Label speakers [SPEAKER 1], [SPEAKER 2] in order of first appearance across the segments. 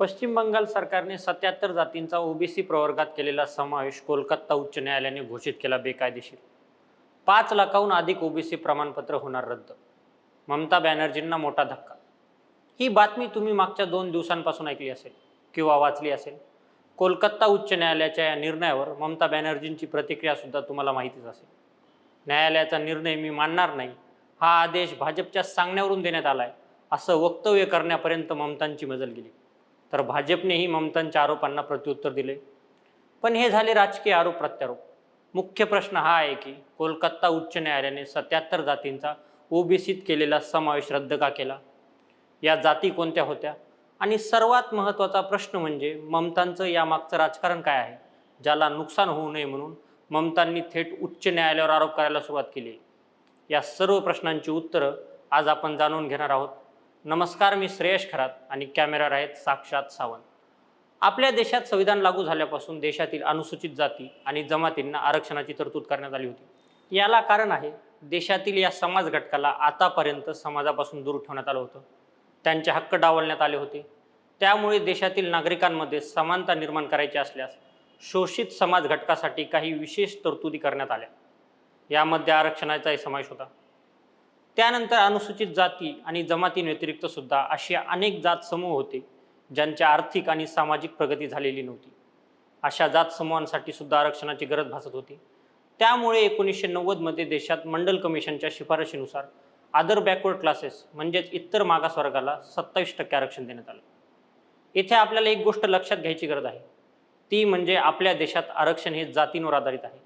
[SPEAKER 1] पश्चिम बंगाल सरकारने सत्याहत्तर जातींचा ओबीसी प्रवर्गात केलेला समावेश कोलकाता उच्च न्यायालयाने घोषित केला बेकायदेशीर. पाच लाखाहून अधिक ओबीसी प्रमाणपत्र होणार रद्द. ममता बॅनर्जींना मोठा धक्का. ही बातमी तुम्ही मागच्या दोन दिवसांपासून ऐकली असेल किंवा वाचली असेल. कोलकाता उच्च न्यायालयाच्या या निर्णयावर ममता बॅनर्जींची प्रतिक्रियासुद्धा तुम्हाला माहितीच असेल. न्यायालयाचा निर्णय मी मानणार नाही. हा आदेश भाजपच्या सांगण्यावरून देण्यात आला आहे असं वक्तव्य करण्यापर्यंत ममतांची मजल गेली. तर भाजपनेही ममतांच्या आरोपांना प्रत्युत्तर दिले. पण हे झाले राजकीय आरोप प्रत्यारोप. मुख्य प्रश्न हा आहे की कोलकाता उच्च न्यायालयाने सत्याहत्तर जातींचा ओबीसीत केलेला समावेश रद्द का केला? या जाती कोणत्या होत्या? आणि सर्वात महत्त्वाचा प्रश्न म्हणजे ममतांचं यामागचं राजकारण काय आहे? ज्याला नुकसान होऊ नये म्हणून ममतांनी थेट उच्च न्यायालयावर आरोप करायला सुरुवात केली. या सर्व प्रश्नांची उत्तरं आज आपण जाणून घेणार आहोत. नमस्कार मी श्रेयश खरात आणि कॅमेरावर आहेत साक्षात सावंत. आपल्या देशात संविधान लागू झाल्यापासून देशातील अनुसूचित जाती आणि जमातींना आरक्षणाची तरतूद करण्यात आली होती. याला कारण आहे देशातील या समाज घटकाला आतापर्यंत समाजापासून दूर ठेवण्यात आलं होतं. त्यांचे हक्क डावलण्यात आले होते. त्यामुळे देशातील नागरिकांमध्ये समानता निर्माण करायची असल्यास शोषित समाज घटकासाठी काही विशेष तरतुदी करण्यात आल्या. यामध्ये आरक्षणाचाही समावेश होता. त्यानंतर अनुसूचित जाती आणि जमातींव्यतिरिक्त सुद्धा असे अनेक जात समूह होते ज्यांच्या आर्थिक आणि सामाजिक प्रगती झालेली नव्हती. अशा जात समूहांसाठी सुद्धा आरक्षणाची गरज भासत होती. त्यामुळे एकोणीसशे नव्वदमध्ये देशात मंडल कमिशनच्या शिफारशीनुसार अदर बॅकवर्ड क्लासेस म्हणजेच इतर मागासवर्गाला सत्तावीस टक्के आरक्षण देण्यात आलं. येथे आपल्याला एक गोष्ट लक्षात घ्यायची गरज आहे. ती म्हणजे आपल्या देशात आरक्षण हे जातींवर आधारित आहे.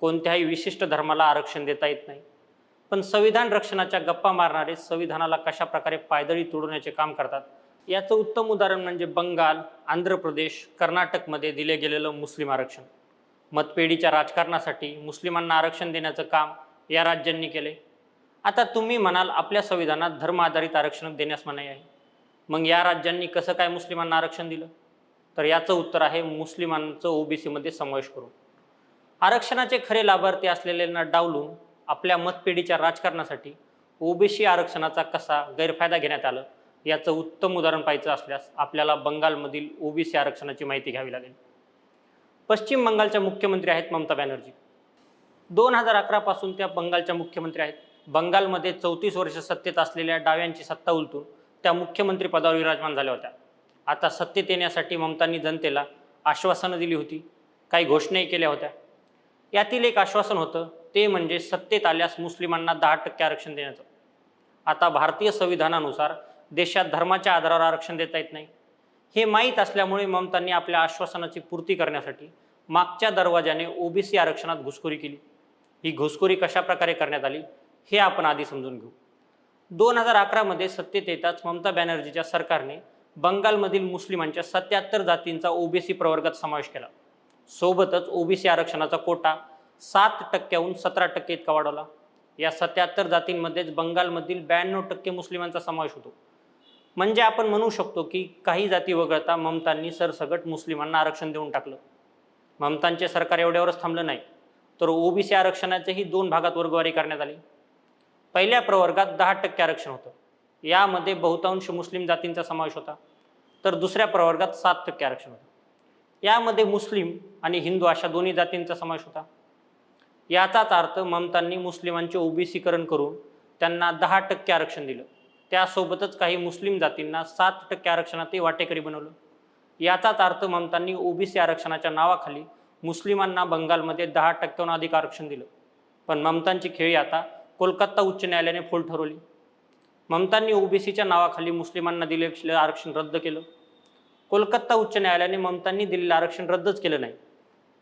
[SPEAKER 1] कोणत्याही विशिष्ट धर्माला आरक्षण देता येत नाही. पण संविधान रक्षणाच्या गप्पा मारणारे संविधानाला कशा प्रकारे पायदळी तोडण्याचे काम करतात? याचं उत्तम उदाहरण म्हणजे बंगाल आंध्र प्रदेश कर्नाटकमध्ये दिले गेलेलं मुस्लिम आरक्षण. मतपेढीच्या राजकारणासाठी मुस्लिमांना आरक्षण देण्याचं काम या राज्यांनी केले. आता तुम्ही म्हणाल आपल्या संविधानात धर्म आधारित आरक्षण देण्यास मनाई आहे. मग या राज्यांनी कसं काय मुस्लिमांना आरक्षण दिलं? तर याचं उत्तर आहे मुस्लिमांचं ओबीसीमध्ये समावेश करून. आरक्षणाचे खरे लाभार्थी असलेल्यांना डावलून आपल्या मतपेढीच्या राजकारणासाठी ओबीसी आरक्षणाचा कसा गैरफायदा घेण्यात आलं याचं उत्तम उदाहरण पाहायचं असल्यास आपल्याला बंगालमधील ओबीसी आरक्षणाची माहिती घ्यावी लागेल. पश्चिम बंगालच्या मुख्यमंत्री आहेत ममता बॅनर्जी. दोन हजार अकरापासून त्या बंगालच्या मुख्यमंत्री आहेत. बंगालमध्ये चौतीस वर्ष सत्तेत असलेल्या डाव्यांची सत्ता उलटून त्या मुख्यमंत्री पदावर विराजमान झाल्या होत्या. आता सत्तेत येण्यासाठी ममतांनी जनतेला आश्वासनं दिली होती. काही घोषणाही केल्या होत्या. यातील एक आश्वासन होतं ते म्हणजे सत्तेत आल्यास मुस्लिमांना दहा टक्के आरक्षण देण्याचं. आता भारतीय संविधानानुसार देशात धर्माच्या आधारावर आरक्षण देता येत नाही. हे माहीत असल्यामुळे ममतांनी आपल्या आश्वासनाची पूर्ती करण्यासाठी मागच्या दरवाजाने ओबीसी आरक्षणात घुसखोरी केली. ही घुसखोरी कशा प्रकारे करण्यात आली हे आपण आधी समजून घेऊ. दोन हजार अकरामध्ये सत्तेत येताच ममता बॅनर्जीच्या सरकारने बंगालमधील मुस्लिमांच्या सत्याहत्तर जातींचा ओबीसी प्रवर्गात समावेश केला. सोबतच ओबीसी आरक्षणाचा कोटा सात टक्क्याहून सतरा टक्के इतका वाढवला. या सत्याहत्तर जातींमध्येच बंगालमधील ब्याण्णव टक्के मुस्लिमांचा समावेश होतो. म्हणजे आपण म्हणू शकतो की काही जाती वगळता ममतांनी सरसगट मुस्लिमांना आरक्षण देऊन टाकलं. ममतांचे सरकार एवढ्यावरच थांबलं नाही तर ओबीसी आरक्षणाचेही दोन भागात वर्गवारी करण्यात आली. पहिल्या प्रवर्गात दहा टक्के आरक्षण होतं. यामध्ये बहुतांश मुस्लिम जातींचा समावेश होता तर दुसऱ्या प्रवर्गात सात टक्के आरक्षण होतं. यामध्ये मुस्लिम आणि हिंदू अशा दोन्ही जातींचा समावेश होता. याचाच अर्थ ममतांनी मुस्लिमांचे ओबीसीकरण करून त्यांना दहा टक्के आरक्षण दिलं. त्यासोबतच काही मुस्लिम जातींना सात टक्के आरक्षणातही वाटेकरी बनवलं. याचाच अर्थ ममतांनी ओबीसी आरक्षणाच्या नावाखाली मुस्लिमांना बंगालमध्ये दहा टक्क्याहून अधिक आरक्षण दिलं. पण ममतांची खेळी आता कोलकाता उच्च न्यायालयाने फोल ठरवली. ममतांनी ओबीसीच्या नावाखाली मुस्लिमांना दिलेलं आरक्षण रद्द केलं. कोलकाता उच्च न्यायालयाने ममतांनी दिलेलं आरक्षण रद्दच केलं नाही.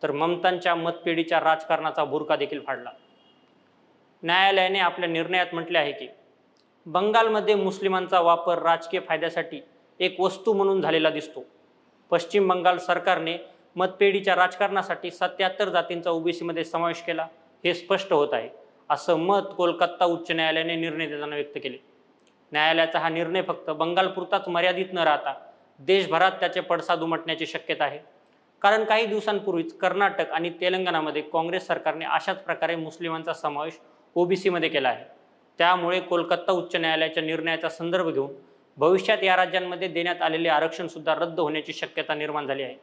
[SPEAKER 1] तर ममतांच्या मतपेढीच्या राजकारणाचा बुरका देखील फाडला. न्यायालयाने आपल्या निर्णयात म्हटले आहे की बंगालमध्ये मुस्लिमांचा वापर राजकीय फायद्यासाठी एक वस्तू म्हणून झालेला दिसतो. पश्चिम बंगाल सरकारने मतपेढीच्या राजकारणासाठी सत्याहत्तर जातींचा ओबीसीमध्ये समावेश केला हे स्पष्ट होत आहे असं मत कोलकाता उच्च न्यायालयाने निर्णय देताना व्यक्त केले. न्यायालयाचा हा निर्णय फक्त बंगालपुरताच मर्यादित न राहता देशभरात त्याचे पडसाद उमटण्याची शक्यता आहे. कारण काही दिवसांपूर्वीच कर्नाटक आणि तेलंगणामध्ये काँग्रेस सरकारने अशाच प्रकारे मुस्लिमांचा समावेश ओबीसीमध्ये केला आहे. त्यामुळे कोलकाता उच्च न्यायालयाच्या निर्णयाचा संदर्भ घेऊन भविष्यात या राज्यांमध्ये देण्यात आलेले आरक्षणसुद्धा रद्द होण्याची शक्यता निर्माण झाली आहे.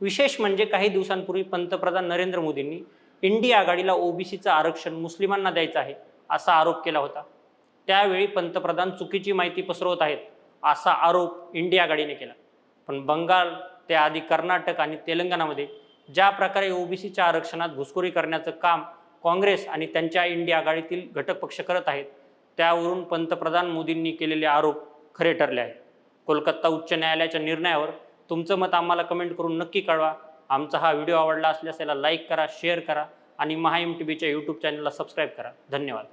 [SPEAKER 1] विशेष म्हणजे काही दिवसांपूर्वी पंतप्रधान नरेंद्र मोदींनी इंडिया आघाडीला ओबीसीचं आरक्षण मुस्लिमांना द्यायचं आहे असा आरोप केला होता. त्यावेळी पंतप्रधान चुकीची माहिती पसरवत आहेत असा आरोप इंडिया आघाडीने केला. पण बंगाल त्याआधी कर्नाटक आणि तेलंगणामध्ये ज्या प्रकारे ओबीसीच्या आरक्षणात घुसखोरी करण्याचं काम काँग्रेस आणि त्यांच्या इंडिया आघाडीतील घटक पक्ष करत आहेत त्यावरून पंतप्रधान मोदींनी केलेले आरोप खरे ठरले आहेत. कोलकाता उच्च न्यायालयाच्या निर्णयावर तुमचं मत आम्हाला कमेंट करून नक्की कळवा. आमचा हा व्हिडिओ आवडला असल्यास याला लाईक करा शेअर करा आणि महाएम टी व्हीच्या यूट्यूब चॅनलला सबस्क्राईब करा. धन्यवाद.